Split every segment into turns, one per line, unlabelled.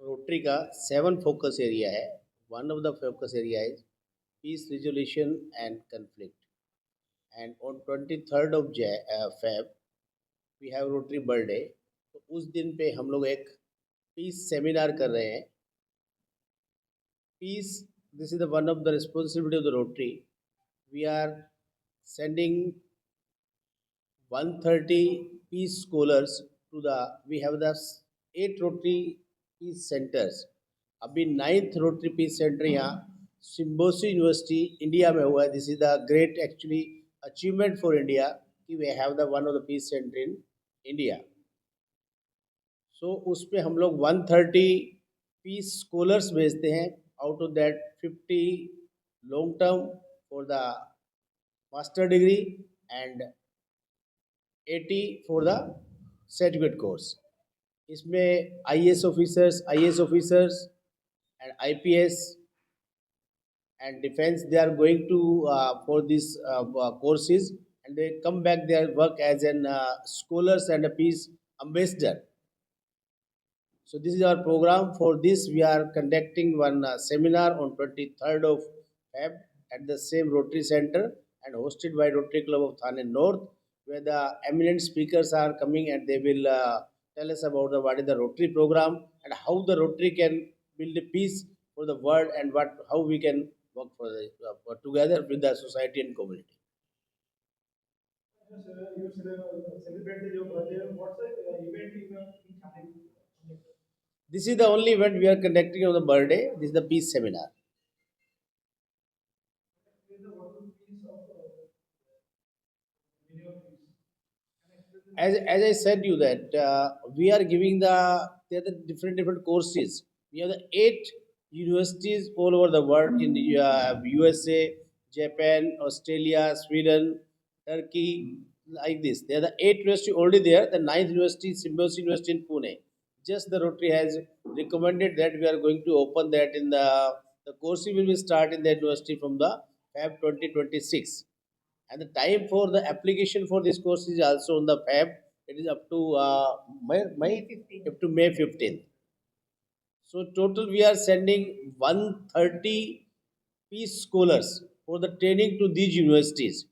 Rotary का seven focus area है, one of the focus area is peace resolution and conflict and on twenty third of Feb, we have Rotary birthday. तो उस दिन पे हम लोग एक पीस सेमिनार कर रहे हैं। Peace this is the one of the responsibility of the Rotary we are sending 130 peace scholars to the, we have the eight rotary peace centers. अभी नाइन्थ रोटरी पीस सेंटर यहाँ सिम्बोसी university India में हुआ है। This is the great actually achievement for India कि we have the one of the peace centre in India so उस पे हम लोग 130 peace scholars भेजते हैं। Out of that 50 long term for the master degree and 80 for the certificate course इसमें I S officers I S officers and I P S and defense they are going to uh, for these uh, uh, courses and they come back their work as an uh, scholars and a peace ambassador so this is our program for this we are conducting one uh, seminar on 23rd of feb at the same rotary center and hosted by rotary club of thane north where the eminent speakers are coming and they will uh, tell us about the what is the rotary program and how the rotary can build a peace for the world and what how we can work for the uh, together with the society and community. This is the only event we are conducting on the birthday. This is the peace seminar
What is the wonderful piece of uh, video piece? Can I explain the-
as, as I said you that uh, we are giving the there are the different different courses. We have the eight universities all over the world in the, uh, USA, Japan, Australia, Sweden, Turkey, like this. There are the eight university already there. The ninth university, Symbiosis University in Pune. Just the Rotary has recommended that we are going to open that in the the course will be start in the university from the Feb 2026 and the time for the application for this course is also on the fab it is up to uh, may, may?
15.
up to may 15th so total we are sending 130 peace scholars for the training to these universities.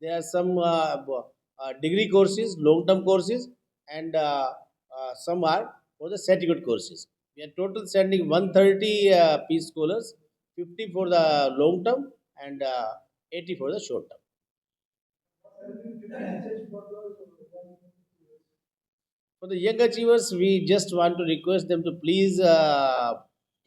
There are some uh, uh, degree courses long term courses and uh, uh, some are for the certificate courses. We are total sending 130 uh, peace scholars 50 for the long term and uh, 80 for the short term
What are the different message for
the young achievers, we just want to request them to please uh,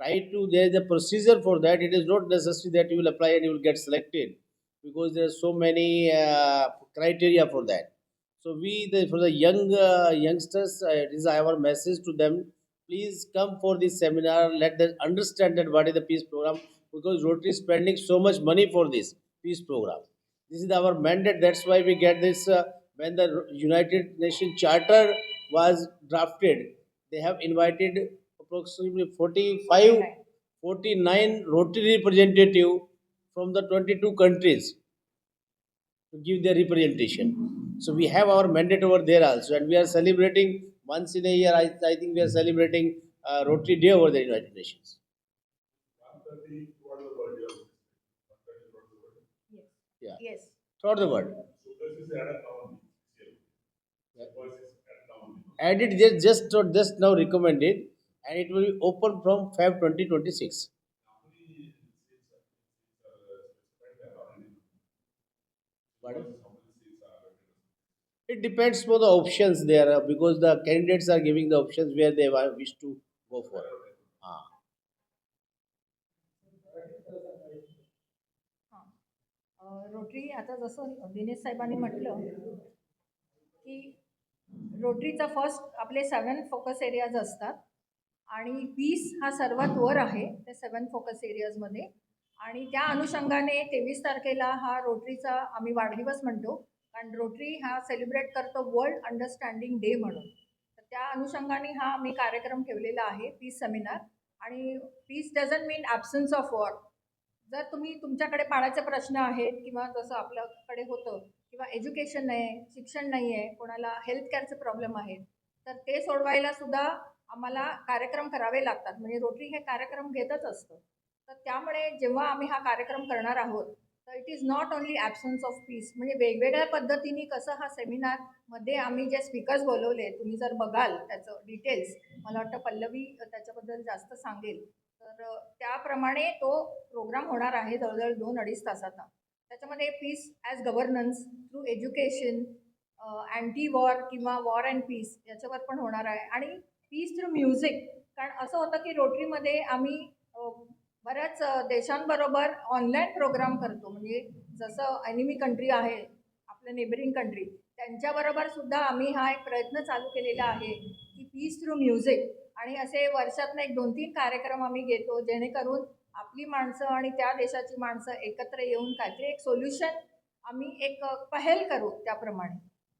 try to. There is a procedure for that. It is not necessary that you will apply and you will get selected because there are so many uh, criteria for that. So we, the, for the young uh, youngsters, uh, it is our message to them. Please come for this seminar. Let them understand that what is the peace program because Rotary is spending so much money for this peace program. This is our mandate. That's why we get this. Uh, when the United Nations Charter was drafted, they have invited approximately 45, 49 Rotary representative from the 22 countries to give their representation. So we have our mandate over there also, and we are celebrating once in a year. I, I think we are celebrating uh, Rotary Day over the United Nations.
One thirty, what is the word you have? One thirty, what is the word?
Yes.
Yeah.
Yes.
Throughout the world.
So this is added now.
Yeah.
Voice is added now only.
And it is just just now recommended, and it will be open from Feb 2026.
How many seats are, seats are uh, specified there already?
Pardon?
How many seats are available?
It depends for the options there because the candidates are giving the options where they wish to go for. Ah.
Rotary आता जसं दिनेश साहेबांनी म्हटलं की रोटरीचा first आपले सेवन focus areas असतात आणि piece हा सर्वात वर आहे त्या सेवन फोकस एरियाजमध्ये आणि त्या अनुषंगाने तेवीस तारखेला हा रोटरीचा आम्ही वाढदिवस म्हणतो कारण रोटरी हा सेलिब्रेट करतो वर्ल्ड अंडरस्टँडिंग डे म्हणून. तर त्या अनुषंगाने हा आम्ही कार्यक्रम ठेवलेला आहे पीस सेमिनार आणि peace doesn't mean absence of war जर तुम्ही तुमच्याकडे पाण्याचे प्रश्न आहेत किंवा जसं आपल्याकडे होतं किंवा एज्युकेशन नाही आहे शिक्षण नाही आहे कोणाला हेल्थ केअरचे प्रॉब्लेम आहेत तर ते सोडवायला सुद्धा आम्हाला कार्यक्रम करावे लागतात. म्हणजे रोटरी हे कार्यक्रम घेतच असतं. तर त्यामुळे जेव्हा आम्ही हा कार्यक्रम करणार आहोत तर it is not only absence of peace म्हणजे वेगवेगळ्या पद्धतीने कसं हा सेमिनारमध्ये आम्ही जे स्पीकर्स बोलवले तुम्ही जर बघाल त्याचं डिटेल्स मला वाटतं पल्लवी त्याच्याबद्दल जास्त सांगेल. तर त्याप्रमाणे तो प्रोग्राम होणार आहे जवळजवळ दोन अडीच तासाचा. त्याच्यामध्ये peace as governance through education anti war किंवा वॉर अँड पीस याच्यावर पण होणार आहे. आणि पीस थ्रू म्युझिक कारण असं होतं की रोटरीमध्ये आम्ही बऱ्याच देशांबरोबर ऑनलाईन प्रोग्राम करतो. म्हणजे जसं एनिमी कंट्री आहे आपलं नेबरिंग कंट्री त्यांच्याबरोबर सुद्धा आम्ही हा एक प्रयत्न चालू केलेला आहे की पीस थ्रू म्युझिक आणि असे वर्षातनं एक दोन तीन कार्यक्रम आम्ही घेतो जेणेकरून आपली माणसं आणि त्या देशाची माणसं एकत्र येऊन काहीतरी एक सोल्युशन आम्ही एक पहल करू त्याप्रमाणे.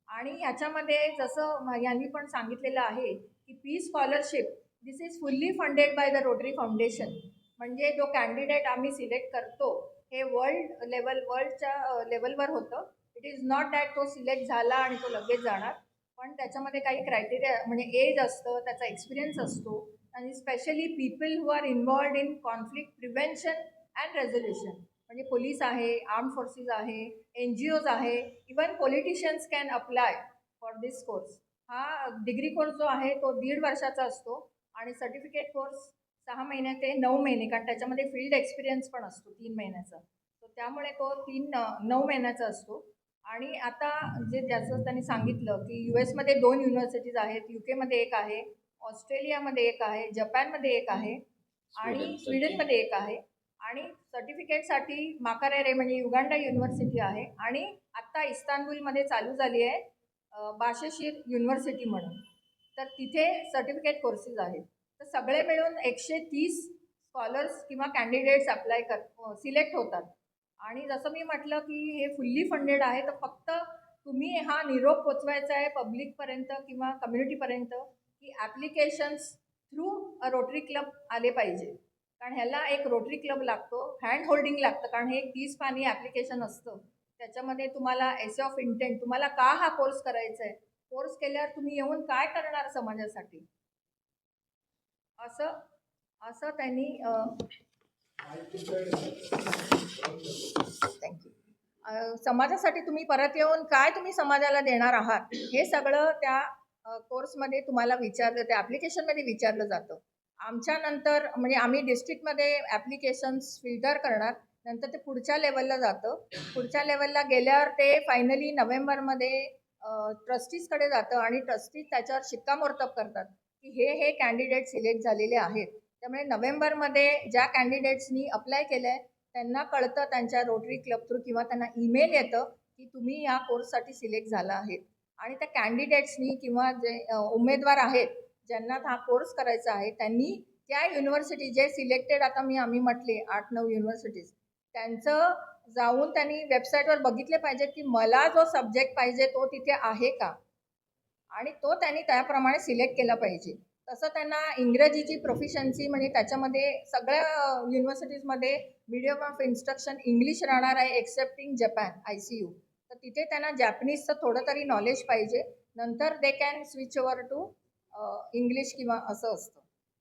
आणि ह्याच्यामध्ये जसं यांनी पण सांगितलेलं आहे की P scholarship this is fully funded by the rotary foundation म्हणजे जो कॅन्डिडेट आम्ही सिलेक्ट करतो हे वर्ल्ड लेवल वर्ल्डच्या लेवलवर होतं. इट इज नॉट दॅट तो सिलेक्ट झाला आणि तो लगेच जाणार. पण त्याच्यामध्ये काही क्रायटेरिया म्हणजे एज असतं त्याचा एक्सपिरियन्स असतो. आणि specially people who are involved in conflict prevention and resolution म्हणजे पोलीस आहे आर्म फोर्सेस आहे एन जी ओज आहे even politicians can apply for this course हा डिग्री कोर्स जो आहे तो दीड वर्षाचा असतो. आणि सर्टिफिकेट कोर्स सहा महिने ते नऊ महिने कारण त्याच्यामध्ये फील्ड एक्सपिरियन्स पण असतो तीन महिन्याचा. तर त्यामुळे तो तीन नऊ महिन्याचा असतो. आणि आता जे ज्याचं त्यांनी सांगितलं की यू एसमध्ये दोन युनिव्हर्सिटीज आहेत यू केमध्ये एक आहे ऑस्ट्रेलियामध्ये एक आहे जपानमध्ये एक आहे आणि
स्वीडन,
स्वीडनमध्ये एक आहे. आणि सर्टिफिकेटसाठी माकारेरे म्हणजे युगांडा युनिव्हर्सिटी आहे आणि आत्ता इस्तानबुलमध्ये चालू झाली आहे बाशेशीर युनिव्हर्सिटी म्हणून. तर तिथे सर्टिफिकेट कोर्सेस आहेत. तर सगळे मिळून एकशे तीस स्कॉलर्स किंवा कॅन्डिडेट्स अप्लाय कर सिलेक्ट होतात. आणि जसं मी म्हटलं की हे फुल्ली फंडेड आहे तर फक्त तुम्ही हा निरोप पोचवायचा आहे पब्लिकपर्यंत किंवा कम्युनिटीपर्यंत की applications through a rotary club आले पाहिजे. कारण ह्याला एक रोटरी क्लब लागतो हँड होल्डिंग लागतं कारण हे एक तीस पाणी ॲप्लिकेशन असतं. त्याच्यामध्ये तुम्हाला एस ऑफ इंटेंट तुम्हाला का हा कोर्स करायचा आहे? कोर्स केल्यावर तुम्ही येऊन काय करणार समाजासाठी? असं असं त्यांनी समाजासाठी तुम्ही परत येऊन काय तुम्ही समाजाला देणार आहात? हे सगळं त्या कोर्समध्ये तुम्हाला विचारलं त्या ॲप्लिकेशनमध्ये विचारलं जातं. आमच्यानंतर म्हणजे आम्ही डिस्ट्रिक्टमध्ये ॲप्लिकेशन्स फिल्टर करणार नंतर ते पुढच्या लेवलला जातं. पुढच्या लेवलला गेल्यावर ते फायनली नोव्हेंबरमध्ये ट्रस्टीजकडे जातं आणि ट्रस्टीज त्याच्यावर शिक्कामोर्तब करतात की हे हे कॅन्डिडेट सिलेक्ट झालेले आहेत. त्यामुळे नोव्हेंबरमध्ये ज्या कॅन्डिडेट्सनी अप्लाय केलं आहे त्यांना कळतं त्यांच्या रोटरी क्लब थ्रू किंवा त्यांना ईमेल येतं की तुम्ही या कोर्ससाठी सिलेक्ट झाला आहेत. आणि त्या कॅन्डिडेट्सनी किंवा जे उमेदवार आहेत ज्यांना हा कोर्स करायचा आहे त्यांनी त्या युनिव्हर्सिटी जे सिलेक्टेड आता मी आम्ही म्हटले आठ नऊ युनिव्हर्सिटीज त्यांचं जाऊन त्यांनी वेबसाईटवर बघितले पाहिजे की मला जो सब्जेक्ट पाहिजे तो तिथे आहे का? आणि तो त्यांनी त्याप्रमाणे सिलेक्ट केला पाहिजे. तसं त्यांना इंग्रजीची प्रोफिशन्सी म्हणजे त्याच्यामध्ये सगळ्या युनिव्हर्सिटीजमध्ये मीडियम ऑफ इन्स्ट्रक्शन इंग्लिश राहणार आहे excepting Japan I C U तर तिथे त्यांना जॅपनीजचं थोडं तरी नॉलेज पाहिजे. नंतर they can switch over to English किंवा असं असतं.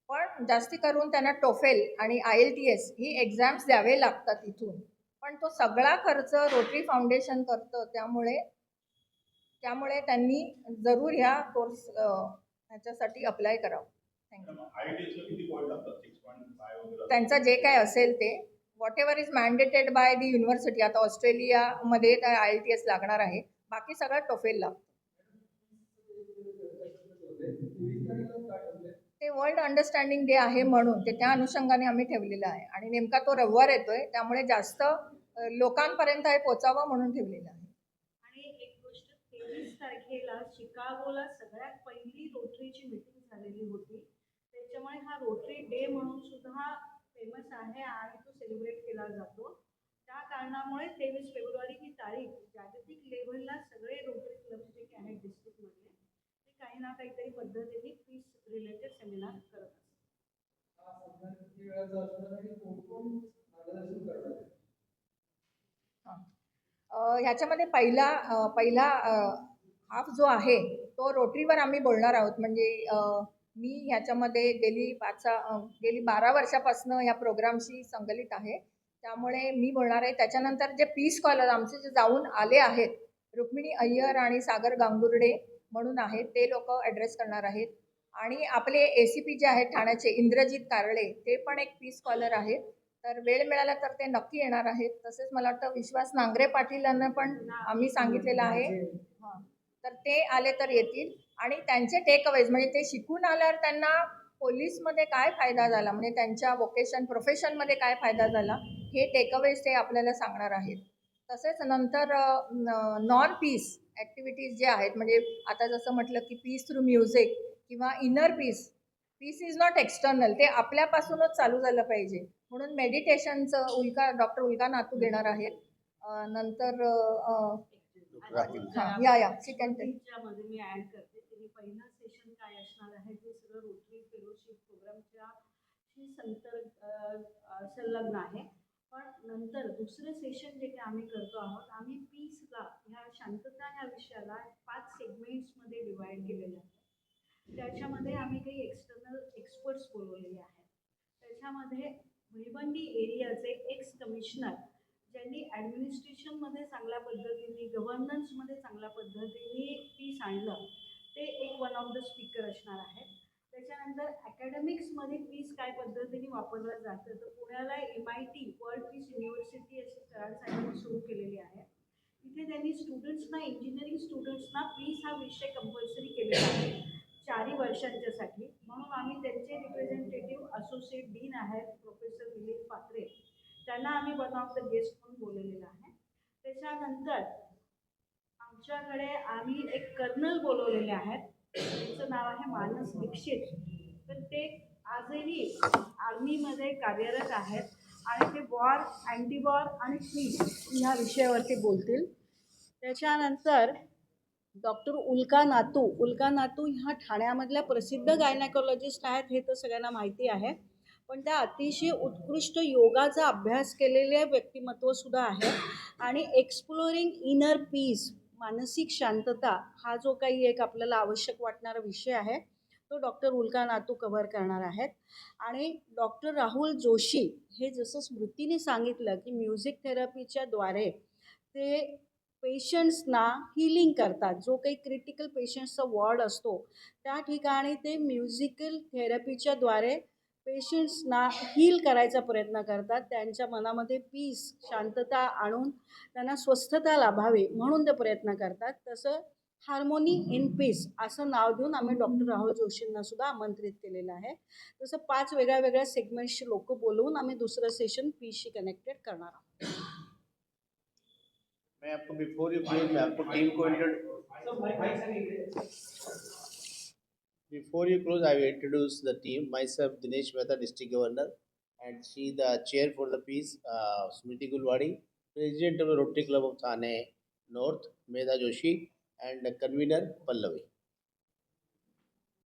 पण जास्ती करून त्यांना टोफेल आणि आय एल टी एस ही एक्झाम्स द्यावे लागतात इथून. पण तो सगळा खर्च रोटरी फाउंडेशन करतं त्यामुळे त्यामुळे त्यांनी जरूर ह्या कोर्स ह्याच्यासाठी अप्लाय करावं. थँक्यू त्यांचं जे काय असेल ते. Whatever is mandated by the university आता ऑस्ट्रेलियामध्ये तर आय एल टी एस लागणार आहे. बाकी सगळं टोफेल लागतो ते वर्ल्ड अंडरस्टँडिंग डे आहे म्हणून ते त्या अनुषंगाने आम्ही ठेवलेलं आहे. आणि नेमका तो रविवार येतोय त्यामुळे जास्त लोकांपर्यंत हे पोचावं म्हणून ठेवलेलं आहे.
आणि एक गोष्ट तेवीस तारखेला शिकागोला सगळ्यात पहिली रोटरीची मीटिंग झालेली होती. त्याच्यामुळे हा रोटरी डे म्हणून सुद्धा फेमस आहे आणि तो सेलिब्रेट केला जातो. त्या कारणामुळे तेवीस फेब्रुवारी ही तारीख जागतिक लेव्हलला सगळे रोटरी क्लब जे आहेत डिस्ट्रिक्टमध्ये ते काही ना काहीतरी पद्धतीने पीस रिलेटेड सेमिनार करत असतात.
ह्याच्यामध्ये पहिला पहिला हाफ जो आहे तो रोटरीवर आम्ही बोलणार आहोत. म्हणजे मी ह्याच्यामध्ये गेली पाच गेली बारा वर्षापासून या प्रोग्रामशी संकलित आहे. त्यामुळे मी बोलणार आहे त्याच्यानंतर जे पी स्कॉलर आमचे जे जाऊन आले आहेत रुक्मिणी अय्यर आणि सागर गांगुर्डे म्हणून आहेत ते लोक ॲड्रेस करणार आहेत. आणि आपले ए सी पी जे आहेत ठाण्याचे इंद्रजित कारळे ते पण एक पी स्कॉलर आहेत. तर वेळ मिळाला तर ते नक्की येणार आहेत. तसेच मला वाटतं विश्वास नांगरे पाटील यांना पण आम्ही सांगितलेलं आहे. हां. तर ते आले तर येतील. आणि त्यांचे टेक अवेज म्हणजे ते शिकून आल्यावर त्यांना पोलीसमध्ये काय फायदा झाला? म्हणजे त्यांच्या वोकेशन प्रोफेशनमध्ये काय फायदा झाला? हे टेकअवेज ते आपल्याला सांगणार आहेत. तसेच नंतर नॉन पीस ॲक्टिव्हिटीज जे आहेत म्हणजे आता जसं म्हटलं की पीस थ्रू म्युझिक किंवा inner peace peace is not external ते आपल्यापासूनच चालू झालं पाहिजे. म्हणून मेडिटेशनचं उल्का डॉक्टर उल्का नातू घेणार आहेत. नंतर या या
मी ऍड करते तुम्ही पहिलं सेशन काय असणार आहे ते सगळं रोटरी फेलोशिप प्रोग्रामच्या शी संतर अ, लग्न संलग्न आहे. पण नंतर दुसरं सेशन जे काही आम्ही करतो आहोत आम्ही पीसला ह्या शांतता ह्या विषयाला पाच सेगमेंट्समध्ये डिवाइड केलेले आहे. त्याच्यामध्ये आम्ही काही एक्सटर्नल एक्सपर्ट्स बोलवलेले आहेत. त्याच्यामध्ये भिवंडी एरियाचे एक्स कमिशनर ज्यांनी ॲडमिनिस्ट्रेशनमध्ये चांगल्या पद्धतीने गव्हर्नन्समध्ये चांगल्या पद्धतीने पीस आणलं ते एक वन ऑफ द स्पीकर असणार आहेत. त्याच्यानंतर अकॅडमिक्समध्ये पीस काय पद्धतीने वापरलं जातं तर I T world peace university अशी स्थळांसाठी साहेबांनी सुरू केलेली आहे. तिथे त्यांनी स्टुडंट्सना इंजिनिअरिंग स्टुडंट्सना पीस हा विषय कंपल्सरी केलेला आहे चारही वर्षांच्यासाठी. म्हणून आम्ही त्यांचे रिप्रेझेंटेटिव्ह असोसिएट डीन आहेत प्रोफेसर दिलीप पात्रे. त्यांना आम्ही वन ऑफ द गेस्ट म्हणून बोलवलेलं आहे. त्याच्यानंतर आमच्याकडे आम्ही एक कर्नल बोलवलेले आहेत. त्यांचं नाव आहे मानस दीक्षित. तर ते आजही आर्मीमध्ये कार्यरत आहेत. आणि ते वॉर अँटी वॉर आणि पीस ह्या विषयावरती बोलतील. त्याच्यानंतर डॉक्टर उल्का नातू उल्का नातू ह्या ठाण्यामधल्या प्रसिद्ध गायनाकोलॉजिस्ट आहेत हे तर सगळ्यांना माहिती आहे. पण त्या अतिशय उत्कृष्ट योगाचा अभ्यास केलेले व्यक्तिमत्वसुद्धा आहे. आणि एक्सप्लोरिंग इनर पीस मानसिक शांतता हा जो काही एक आपल्याला आवश्यक वाटणारा विषय आहे तो डॉक्टर उल्का नातू कव्हर करणार आहेत. आणि डॉक्टर राहुल जोशी हे जसं स्मृतीने सांगितलं की म्युझिक थेरपीच्या द्वारे ते पेशंट्सना हिलिंग करतात. जो काही क्रिटिकल पेशंट्सचा वॉर्ड असतो त्या ठिकाणी ते म्युझिकल थेरपीच्या द्वारे पेशंट्सना हील करायचा प्रयत्न करतात. त्यांच्या मनामध्ये पीस शांतता आणून त्यांना स्वस्थता लाभावी म्हणून ते प्रयत्न करतात. तसं हार्मोनी इन पीस असं नाव देऊन आम्ही डॉक्टर राहुल जोशींना सुद्धा आमंत्रित केलेलं आहे तसं पाच वेगळ्या वेगळ्या सेगमेंट्सचे लोक बोलवून आम्ही दुसरं सेशन पीसशी कनेक्टेड करणार आहोत
मैं आपको बिफोर यू क्लोज मैं आपको टीम को before you close I will introduce the team myself Dinesh Mehta district governor and she the chair for the peace uh, Smriti Gulwadi president of the Rotary Club of Thane North Medha Joshi and convener Pallavi